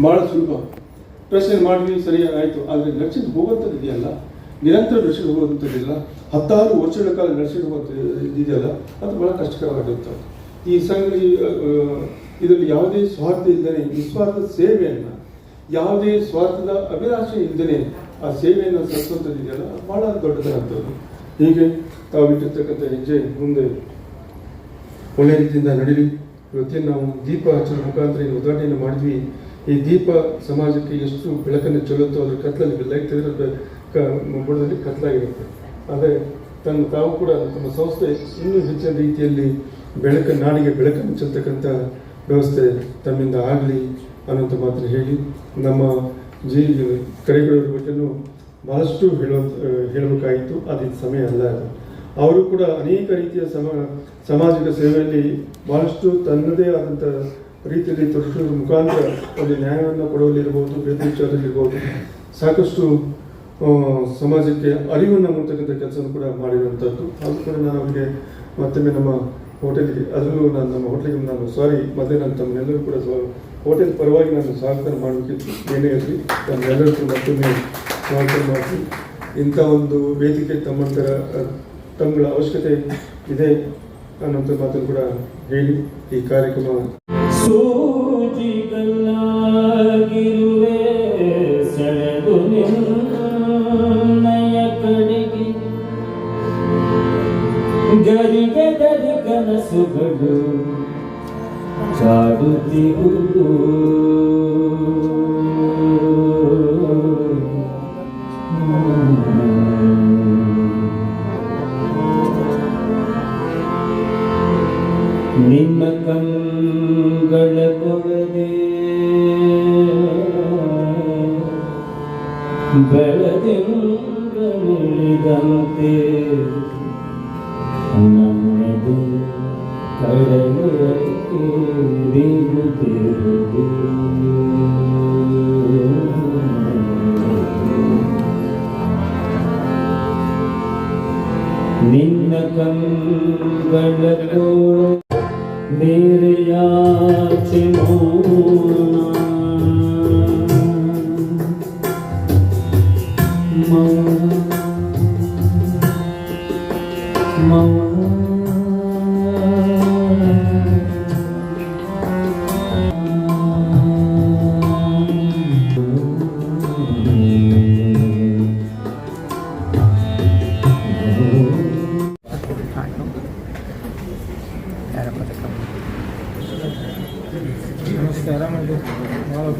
ಭಾಳ ಸುಲಭ. ಪ್ರಶ್ನೆ ಮಾಡಿದ್ವಿ, ಸರಿ, ಆಯಿತು. ಆದರೆ ನಡೆಸಿದ್ ಹೋಗುವಂಥದ್ದು ಇದೆಯಲ್ಲ? ನಿರಂತರ ನಡೆಸಿದ ಹೋಗುವಂಥದ್ದಿಲ್ಲ ಹತ್ತಾರು ವರ್ಷಗಳ ಕಾಲ ನಡೆಸಿದ ಹೋಗುವಂಥದ್ದು ಇದೆಯಲ್ಲ? ಅದು ಭಾಳ ಕಷ್ಟಕರವಾಗಿರುತ್ತೆ. ಈ ಸಂಗತಿ ಇದರಲ್ಲಿ ಯಾವುದೇ ಸ್ವಾರ್ಥ ಇಲ್ಲದೇ, ನಿಸ್ವಾರ್ಥ ಸೇವೆಯನ್ನು, ಯಾವುದೇ ಸ್ವಾರ್ಥದ ಅಭಿಲಾಷೆ ಇಲ್ಲದೇ ಆ ಸೇವೆಯನ್ನು ಸಲ್ಲಿಸುವಂಥದ್ದು ಇದೆಯಲ್ಲ? ಭಾಳ ದೊಡ್ಡದಾದಂಥದ್ದು. ಹೀಗೆ ತಾವು ಇಟ್ಟಿರ್ತಕ್ಕಂಥ ಹೆಜ್ಜೆ ಮುಂದೆ ಒಳ್ಳೆಯ ರೀತಿಯಿಂದ ನಡೀಲಿ. ಇವತ್ತೇನು ನಾವು ದೀಪ ಹಚ್ಚುವ ಮುಖಾಂತರ ಏನು ಉದಾಹರಣೆಯನ್ನು ಮಾಡಿದ್ವಿ. ಈ ದೀಪ ಸಮಾಜಕ್ಕೆ ಎಷ್ಟು ಬೆಳಕನ್ನು ಚೆಲ್ಲುತ್ತೋ ಅದ್ರ ಕತ್ತಲಲ್ಲಿ ಲೈಟ್ ತೆಗೆದ್ರೆ ಬುಡದಲ್ಲಿ ಕತ್ಲಾಗಿರುತ್ತೆ. ಆದರೆ ತನ್ನ ತಾವು ಕೂಡ ತಮ್ಮ ಸಂಸ್ಥೆ ಇನ್ನೂ ಹೆಚ್ಚಿನ ರೀತಿಯಲ್ಲಿ ಬೆಳಕ ನಾಡಿಗೆ ಬೆಳಕನ್ನು ಚೆಲ್ತಕ್ಕಂಥ ವ್ಯವಸ್ಥೆ ತಮ್ಮಿಂದ ಆಗಲಿ ಅನ್ನೋಂಥ ಮಾತ್ರ ಹೇಳಿ, ನಮ್ಮ ಜಿ ಕರೆಗಳ ಬಗ್ಗೆನೂ ಬಹಳಷ್ಟು ಹೇಳೋ ಹೇಳಬೇಕಾಯಿತು ಅದಿನ ಸಮಯ ಅಲ್ಲ ಅದು. ಅವರು ಕೂಡ ಅನೇಕ ರೀತಿಯ ಸಮ, ಸಾಮಾಜಿಕ ಸೇವೆಯಲ್ಲಿ ಬಹಳಷ್ಟು ತನ್ನದೇ ಆದಂಥ ರೀತಿಯಲ್ಲಿ ತೊಡಗಿಸುವ ಮುಖಾಂತರ ಒಂದು ನ್ಯಾಯವನ್ನು ಕೊಡುವಲ್ಲಿರ್ಬೋದು ಬೇರೆ ವಿಚಾರದಲ್ಲಿರ್ಬೋದು ಸಾಕಷ್ಟು ಸಮಾಜಕ್ಕೆ ಅರಿವನ್ನು ಮೂಡ್ತಕ್ಕಂಥ ಕೆಲಸವನ್ನು ಕೂಡ ಮಾಡಿರುವಂಥದ್ದು ಅದು ಕೂಡ ನಾನು ಅವರಿಗೆ ಮತ್ತೊಮ್ಮೆ ನಮ್ಮ ಹೋಟೆಲ್ಗೆ, ಅದರಲ್ಲೂ ನಾನು ನಮ್ಮ ಹೋಟೆಲ್ಗೆ ನಾನು ಸಾರಿ, ಮತ್ತೆ ನಾನು ತಮ್ಮನ್ನೆಲ್ಲರೂ ಕೂಡ ಹೋಟೆಲ್ ಪರವಾಗಿ ನಾನು ಸ್ವಾಗತ ಮಾಡಬೇಕಿತ್ತು ಏನೇ ಇರಲಿ ತಮ್ಮೆಲ್ಲರಿಗೂ ಮತ್ತೊಮ್ಮೆ ಸ್ವಾಗತ ಮಾಡಿ ಇಂಥ ಒಂದು ವೇದಿಕೆ ತಮ್ಮಂತರ ತಮ್ಮಗಳ ಅವಶ್ಯಕತೆ ಇದೆ ಅನ್ನೋಂಥ ಮಾತು ಕೂಡ ಹೇಳಿ ಈ ಕಾರ್ಯಕ್ರಮ. ಸೂಜಿಗಲ್ಲಾಗಿರುವೆ, ಸೆಳೆದು ನಿನ್ನಯ ಕಡೆಗೆ. ಗರಿಗೆದರಿ ಕನಸುಗಳು ಕಾಡುತ್ತಿರುವುದು ನಿನ್ನ ಕಂಗಳ ಕೊಳದೆ ಬೆಳದಿಂಗಳಿದಂತೆ ನನ್ನದು ಕಡಲಕ್ಕೆ ಬೀಳುತ್ತಿರುವುದು ನಿನ್ನ ಕಂಗಳ ಕೋಳ मेरे याच मौना। मौना చాలా మంది చాలా